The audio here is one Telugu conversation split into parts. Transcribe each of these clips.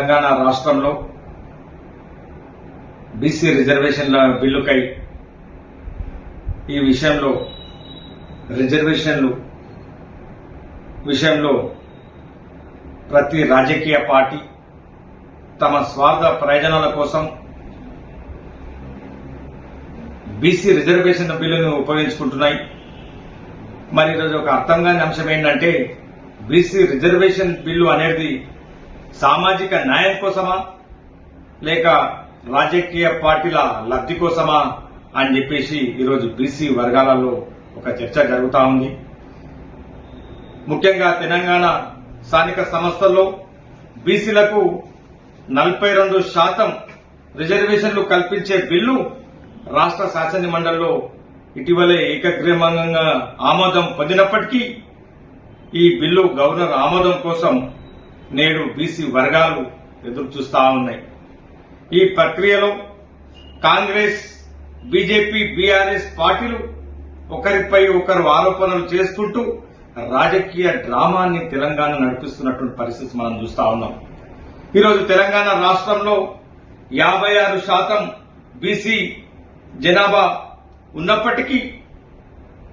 తెలంగాణ రాష్ట్రంలో బీసీ రిజర్వేషన్ల బిల్లుకై ఈ విషయంలో రిజర్వేషన్లు విషయంలో ప్రతి రాజకీయ పార్టీ తమ స్వార్థ ప్రయోజనాల కోసం బీసీ రిజర్వేషన్ బిల్లును ఉపయోగించుకుంటున్నాయి. మరి ఈరోజు ఒక అర్థం కాని అంశం ఏంటంటే బీసీ రిజర్వేషన్ బిల్లు అనేది సామాజిక న్యాయం కోసమా? లేక రాజకీయ పార్టీల లబ్ధి కోసమా? అని చెప్పేసి ఈరోజు బీసీ వర్గాలలో ఒక చర్చ జరుగుతూ ఉంది. ముఖ్యంగా తెలంగాణ స్థానిక సంస్థల్లో బీసీలకు నలభై రెండు శాతం రిజర్వేషన్లు కల్పించే బిల్లు రాష్ట్ర శాసన మండలిలో ఇటీవలే ఏకగ్రీవంగా ఆమోదం పొందినప్పటికీ ఈ బిల్లు గవర్నర్ ఆమోదం కోసం నేడు బీసీ వర్గాలు ఎదురు చూస్తా ఉన్నాయి. ఈ ప్రక్రియలో కాంగ్రెస్ బీజేపీ బీఆర్ఎస్ పార్టీలు ఒకరిపై ఒకరు ఆరోపణలు చేసుకుంటూ రాజకీయ డ్రామాన్ని తెలంగాణ నడిపిస్తున్నటువంటి పరిస్థితి మనం చూస్తా ఉన్నాం. ఈరోజు తెలంగాణ రాష్ట్రంలో యాభై ఆరు శాతం బీసీ జనాభా ఉన్నప్పటికీ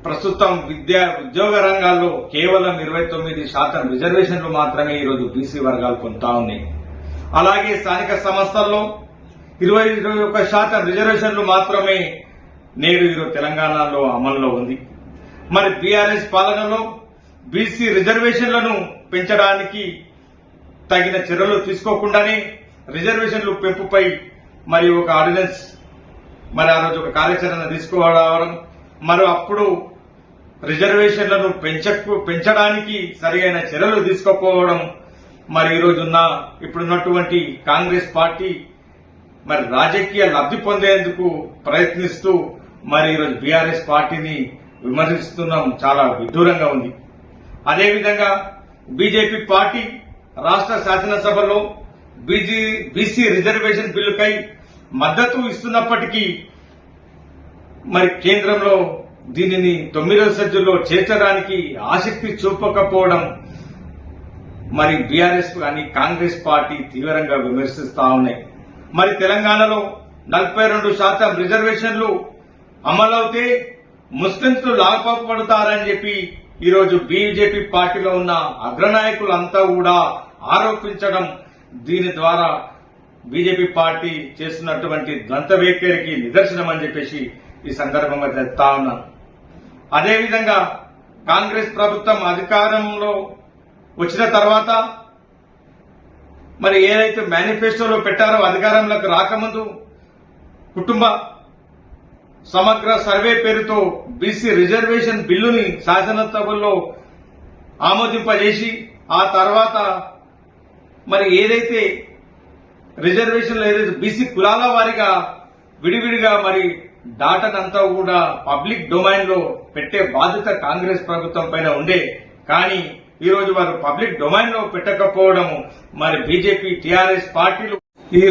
ప్రస్తుతం విద్యా ఉద్యోగ రంగాల్లో కేవలం ఇరవై తొమ్మిది శాతం రిజర్వేషన్లు మాత్రమే ఈరోజు బీసీ వర్గాలు పొందుతా ఉన్నాయి. అలాగే స్థానిక సంస్థల్లో ఇరవై ఇరవై ఒక్క శాతం రిజర్వేషన్లు మాత్రమే నేడు ఈరోజు తెలంగాణలో అమల్లో ఉంది. మరి బీఆర్ఎస్ పాలనలో బీసీ రిజర్వేషన్లను పెంచడానికి తగిన చర్యలు తీసుకోకుండానే రిజర్వేషన్లు పెంపుపై మరి ఒక ఆర్డినెన్స్ మరి ఆ రోజు ఒక కార్యాచరణ తీసుకోవడం మరి అప్పుడు రిజర్వేషన్లను పెంచకు పెంచడానికి సరైన చర్యలు తీసుకోకపోవడం మరి ఈరోజున్న ఇప్పుడున్నటువంటి కాంగ్రెస్ పార్టీ మరి రాజకీయ లబ్ధి పొందేందుకు ప్రయత్నిస్తూ మరి ఈరోజు బీఆర్ఎస్ పార్టీని విమర్శిస్తున్నాం. చాలా విదూరంగా ఉంది. అదేవిధంగా బీజేపీ పార్టీ రాష్ట్ర శాసనసభలో బీజీ బీసీ రిజర్వేషన్ బిల్లుకై మద్దతు ఇస్తున్నప్పటికీ మరి కేంద్రంలో దీనిని తొమ్మిదో సజ్జుల్లో చేర్చడానికి ఆసక్తి చూపకపోవడం మరి బీఆర్ఎస్ కానీ కాంగ్రెస్ పార్టీ తీవ్రంగా విమర్శిస్తా ఉన్నాయి. మరి తెలంగాణలో నలభై రెండు శాతం రిజర్వేషన్లు అమలవుతే ముస్లింస్ లాభపడతారని చెప్పి ఈరోజు బీజేపీ పార్టీలో ఉన్న అగ్రనాయకులంతా కూడా ఆరోపించడం దీని ద్వారా బీజేపీ పార్టీ చేస్తున్నటువంటి ద్వంద్వ వైఖరికి నిదర్శనం అని చెప్పేసి ఈ సందర్భంగా చెప్తా ఉన్నాను అదేవిధంగా కాంగ్రెస్ ప్రభుత్వం అధికారంలో వచ్చిన తర్వాత మరి ఏదైతే మేనిఫెస్టోలో పెట్టారో అధికారంలోకి రాకముందు కుటుంబ సమగ్ర సర్వే పేరుతో బీసీ రిజర్వేషన్ బిల్లుని శాసనసభలో ఆమోదింపజేసి ఆ తర్వాత మరి ఏదైతే రిజర్వేషన్లు ఏదైతే బీసీ కులాల వారిగా విడివిడిగా మరి డాటానంతా కూడా పబ్లిక్ డొమైన్లో పెట్టే బాధ్యత కాంగ్రెస్ ప్రభుత్వం పైన ఉండే. కానీ ఈ రోజు వారు పబ్లిక్ డొమైన్లో మరి బీజేపీ టీఆర్ఎస్ పార్టీలు. ఈ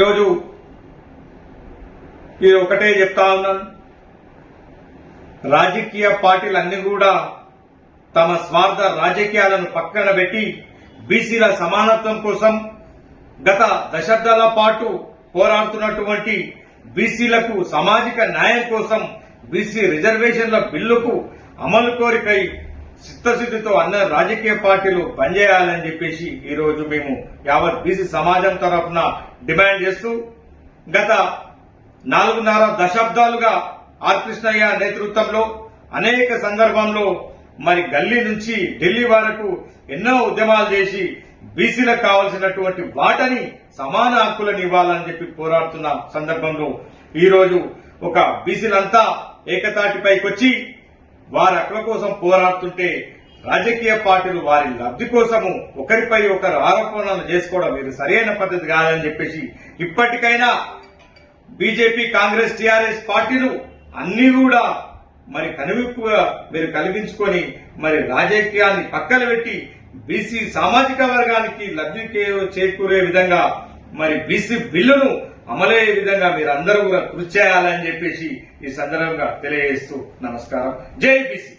ఇది ఒకటే చెప్తా ఉన్నాను. రాజకీయ పార్టీలన్నీ కూడా తమ స్వార్థ రాజకీయాలను పక్కన పెట్టి బీసీల సమానత్వం కోసం గత దశాబ్దాల పాటు పోరాడుతున్నటువంటి బీసీలకు సామాజిక న్యాయం కోసం బీసీ రిజర్వేషన్ల బిల్లుకు అమలు కోరికై చిత్తశుద్ధితో అన్న రాజకీయ పార్టీలు పనిచేయాలని చెప్పేసి ఈరోజు మేము యావత్ బీసీ సమాజం తరఫున డిమాండ్ చేస్తూ గత నాలుగున్నర దశాబ్దాలుగా ఆర్ కృష్ణయ్య నేతృత్వంలో అనేక సందర్భంలో మరి గల్లీ నుంచి ఢిల్లీ వరకు ఎన్నో ఉద్యమాలు చేసి బీసీలకు కావలసినటువంటి వాటని సమాన హక్కులను ఇవ్వాలని చెప్పి పోరాడుతున్న సందర్భంలో ఈరోజు ఒక బీసీలంతా ఏకతాటిపైకి వచ్చి వారి హక్కుల కోసం పోరాడుతుంటే రాజకీయ పార్టీలు వారి లబ్ధి కోసము ఒకరిపై ఒకరు ఆరోపణలు చేసుకోవడం ఇది సరైన పద్ధతి కాదని చెప్పేసి ఇప్పటికైనా బీజేపీ కాంగ్రెస్ టీఆర్ఎస్ పార్టీలు అన్ని కూడా మరి కనువిప్పుగా మీరు కలిగించుకొని మరి రాజకీయాన్ని పక్కన పెట్టి బీసీ సామాజిక వర్గానికి లబ్ధి చేకూరే విధంగా మరి బీసీ బిల్లును అమలయ్యే విధంగా మీరు అందరూ కూడా కృషి చేయాలని చెప్పేసి ఈ సందర్భంగా తెలియజేస్తూ నమస్కారం. జై బీసీ.